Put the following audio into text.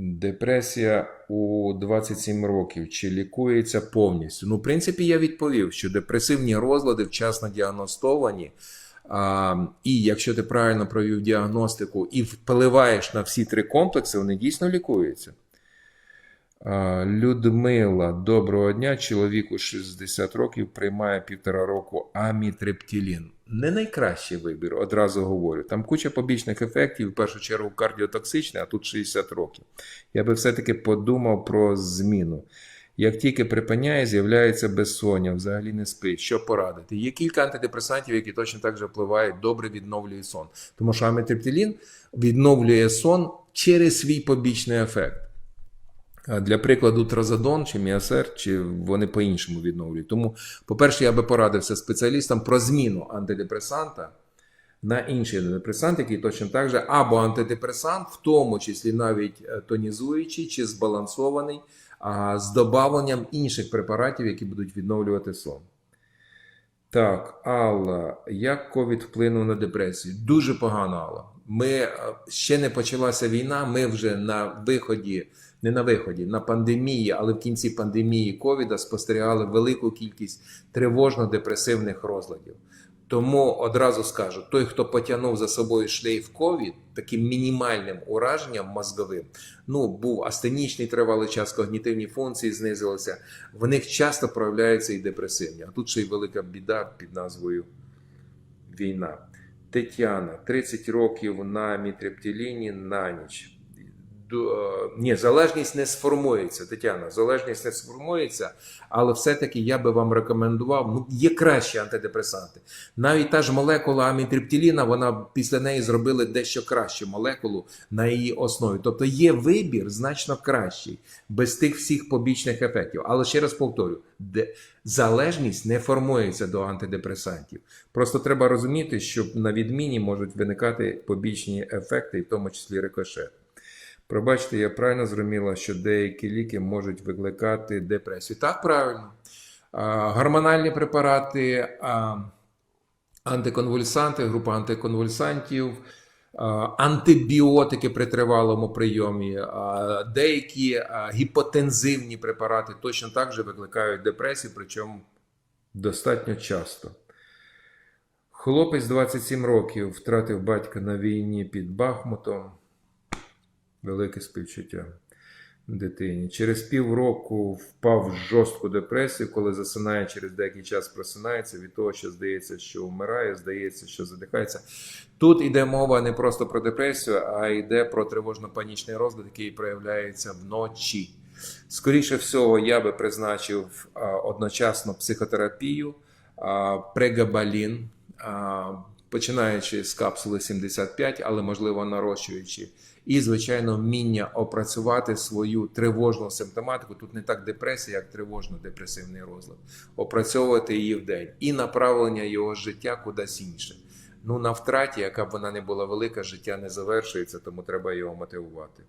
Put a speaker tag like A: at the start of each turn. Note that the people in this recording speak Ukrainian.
A: Депресія у 27 років чи лікується повністю? Ну, в принципі, я відповів, що депресивні розлади вчасно діагностовані. А, і якщо ти правильно провів діагностику і впливаєш на всі три комплекси, вони дійсно лікуються. Людмила, доброго дня. Чоловіку 60 років приймає півтора року амітриптилін. Не найкращий вибір, одразу говорю. Там куча побічних ефектів, в першу чергу кардіотоксичний, а тут 60 років. Я би все-таки подумав про зміну. Як тільки припиняє, з'являється безсоння, взагалі не спить. Що порадити? Є кілька антидепресантів, які точно так же впливають, добре відновлює сон. Тому що амітриптилін відновлює сон через свій побічний ефект. Для прикладу, тразодон чи міасер, чи вони по-іншому відновлюють. Тому, по-перше, я би порадився спеціалістам про зміну антидепресанта на інший антидепресант, який точно так же, або антидепресант, в тому числі навіть е, тонізуючий чи збалансований, з добавленням інших препаратів, які будуть відновлювати сон. Так, Алла, як ковід вплинув на депресію? Дуже погано, Алла. Ми е, ще не почалася війна. Ми вже на виході, не на виході, на пандемії, але в кінці пандемії ковіда спостерігали велику кількість тривожно-депресивних розладів. Тому одразу скажу: той, хто потягнув за собою шлейф ковід, таким мінімальним ураженням мозговим, ну був астенічний тривалий час, когнітивні функції знизилися. В них часто проявляються і депресивні. А тут ще й велика біда під назвою війна. Тетяна, 30 років на мітриптиліні на ніч. Е, Ні, залежність не сформується, Тетяна. Залежність не сформується, але все-таки я би вам рекомендував. Ну, є кращі антидепресанти. Навіть та ж молекула амітриптиліна, вона після неї зробили дещо кращу молекулу на її основі. Тобто є вибір значно кращий, без тих всіх побічних ефектів. Але ще раз повторю, де залежність не формується до антидепресантів. Просто треба розуміти, що на відміні можуть виникати побічні ефекти, в тому числі рикошет. Пробачте, я правильно зрозуміла, що деякі ліки можуть викликати депресію. Так, правильно. А, Гормональні препарати, а, антиконвульсанти, група антиконвульсантів, а, антибіотики при тривалому прийомі, а, деякі а, гіпотензивні препарати точно так же викликають депресію, причому достатньо часто. Хлопець 27 років втратив батька на війні під Бахмутом. Велике співчуття дитині. Через півроку впав в жорстку депресію, коли засинає через деякий час просинається від того, що здається, що вмирає, здається, що задихається. Тут йде мова не просто про депресію, а йде про тривожно-панічний розлад, який проявляється вночі. Скоріше всього, я би призначив одночасно психотерапію, прегабалін, починаючи з капсули 75, але можливо нарощуючи. І, звичайно, вміння опрацювати свою тривожну симптоматику. Тут не так депресія, як тривожно-депресивний розлад. Опрацьовувати її в день і направлення його життя кудись інше. Ну, на втраті, яка б вона не була велика, життя не завершується, тому треба його мотивувати.